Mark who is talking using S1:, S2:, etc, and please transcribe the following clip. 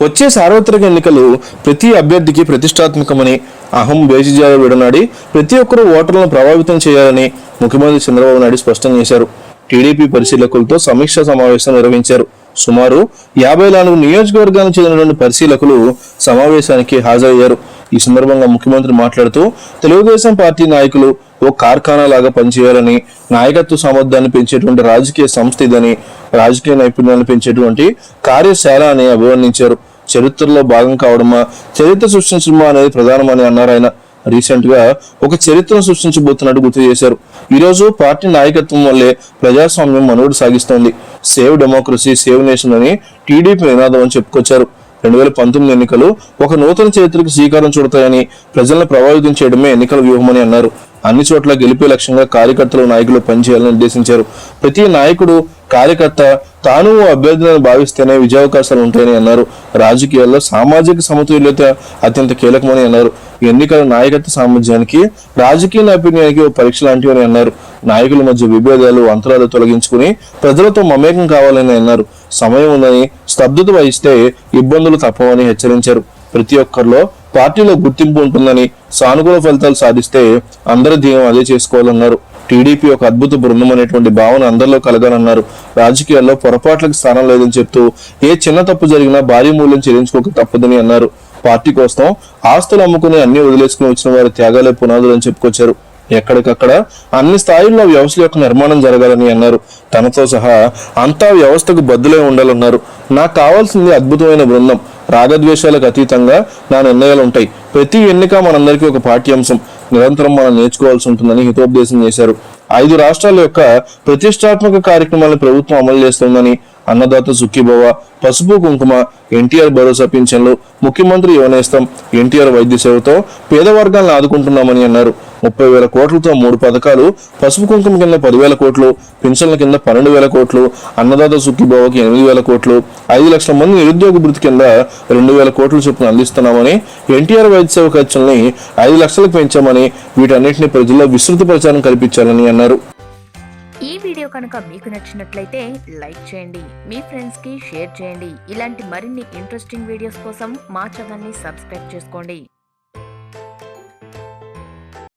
S1: వచ్చే సార్వత్రిక ఎన్నికలు ప్రతి అభ్యర్థికి ప్రతిష్టాత్మకమని అహం బేసిజాల విడనాడి ప్రతి ఒక్కరూ ఓటర్లను ప్రభావితం చేయాలని ముఖ్యమంత్రి చంద్రబాబు నాయుడు స్పష్టం చేశారు. టీడీపీ పరిశీలకులతో సమీక్షా సమావేశం నిర్వహించారు. సుమారు యాభై నాలుగు నియోజకవర్గానికి చెందినటువంటి పరిశీలకులు సమావేశానికి హాజరయ్యారు. ఈ సందర్భంగా ముఖ్యమంత్రి మాట్లాడుతూ తెలుగుదేశం పార్టీ నాయకులు ఓ కార్ఖానా లాగా పనిచేయాలని నాయకత్వ సామర్థ్యాన్ని పెంచేటువంటి రాజకీయ సంస్థ ఇదని రాజకీయ నైపుణ్యాన్ని పెంచేటువంటి కార్యశాల అని అభివర్ణించారు. చరిత్రలో భాగం కావడమా? చరిత్ర సృష్టించడమా అనేది ప్రధానమని అన్నారు ఆయన. రీసెంట్గా ఒక చరిత్రను సృష్టించబోతున్నట్టు గుర్తు చేశారు. ఈరోజు పార్టీ నాయకత్వం వల్లే ప్రజాస్వామ్యం మనుగడు సాగిస్తోంది. సేవ్ డెమోక్రసీ సేవ్ నేషన్ అని టీడీపీ నినాదం అని చెప్పుకొచ్చారు. రెండు వేల పంతొమ్మిది ఎన్నికలు ఒక నూతన చరిత్రకు శ్రీకారం చుడతాయని ప్రజలను ప్రభావితం చేయడమే ఎన్నికల వ్యూహమని అన్నారు. అన్ని చోట్ల గెలిపే లక్ష్యంగా కార్యకర్తలు నాయకులు పనిచేయాలని నిర్దేశించారు. ప్రతి నాయకుడు కార్యకర్త తాను అభ్యర్థులను భావిస్తేనే విజయావకాశాలు ఉంటాయని అన్నారు. రాజకీయాల్లో సామాజిక సమతుల్యత అత్యంత కీలకమని అన్నారు. ఎన్నికల నాయకత్వ సామర్థ్యానికి రాజకీయ నైపుణ్యానికి ఓ పరీక్ష లాంటివని అన్నారు. నాయకుల మధ్య విభేదాలు అంతరాలు తొలగించుకుని ప్రజలతో మమేకం కావాలని అన్నారు. సమయం ఉందని స్తబ్దత వహిస్తే ఇబ్బందులు తప్పవని హెచ్చరించారు. ప్రతి ఒక్కరిలో పార్టీలో గుర్తింపు ఉంటుందని సానుకూల ఫలితాలు సాధిస్తే అందరి ధ్యేయం అదే చేసుకోవాలన్నారు. టీడీపీ ఒక అద్భుత బృందం అనేటువంటి భావన అందరిలో కలగాలన్నారు. రాజకీయాల్లో పొరపాట్లకు స్థానం లేదని చెప్తూ ఏ చిన్న తప్పు జరిగినా భారీ మూల్యం చెల్లించుకోక తప్పదని అన్నారు. పార్టీ కోసం ఆస్తులు అమ్ముకుని అన్ని వదిలేసుకుని వచ్చిన వారి త్యాగాలే పునాదులు అని చెప్పుకొచ్చారు. ఎక్కడికక్కడ అన్ని స్థాయిల్లో వ్యవస్థ యొక్క నిర్మాణం జరగాలని అన్నారు. తనతో సహా అంతా వ్యవస్థకు బద్దులై ఉండాలన్నారు. నాకు కావాల్సింది అద్భుతమైన బృందం. రాగద్వేషాలకు అతీతంగా నా నిర్ణయాలు ఉంటాయి. ప్రతి ఎన్నిక మనందరికీ ఒక పాఠ్యాంశం. నిరంతరం మనం నేర్చుకోవాల్సి ఉంటుందని హితోపదేశం చేశారు. ఐదు రాష్ట్రాల యొక్క ప్రతిష్టాత్మక కార్యక్రమాలను ప్రభుత్వం అమలు చేస్తుందని అన్నదాత సుఖీభవ పసుపు కుంకుమ ఎన్టీఆర్ భరోసా పింఛన్లు ముఖ్యమంత్రి యువనేస్తం ఎన్టీఆర్ వైద్య సేవతో పేద వర్గాలను ఆదుకుంటున్నామని అన్నారు. ముప్పై వేల కోట్లతో మూడు పథకాలు పసుపు కుంకుమ కింద పదివేల కోట్లు పింఛన్ల కింద పన్నెండు వేల కోట్లు అన్నదాత సుఖీభావకి ఎనిమిది వేల కోట్లు ఐదు లక్షల మంది నిరుద్యోగ భృతి కింద రెండు వేల కోట్ల చొప్పున అందిస్తున్నామని ఎన్టీఆర్ వైద్య సేవ ఖర్చుల్ని ఐదు లక్షలకు పెంచామని వీటన్నిటిని ప్రజల్లో విస్తృత ప్రచారం కల్పించాలని అన్నారు.
S2: ఈ వీడియో కనుక మీకు నచ్చినట్లయితే లైక్ చేయండి మీ ఫ్రెండ్స్కి షేర్ చేయండి. ఇలాంటి మరిన్ని ఇంట్రెస్టింగ్ వీడియోస్ కోసం మా ఛానల్ని సబ్స్క్రైబ్ చేసుకోండి.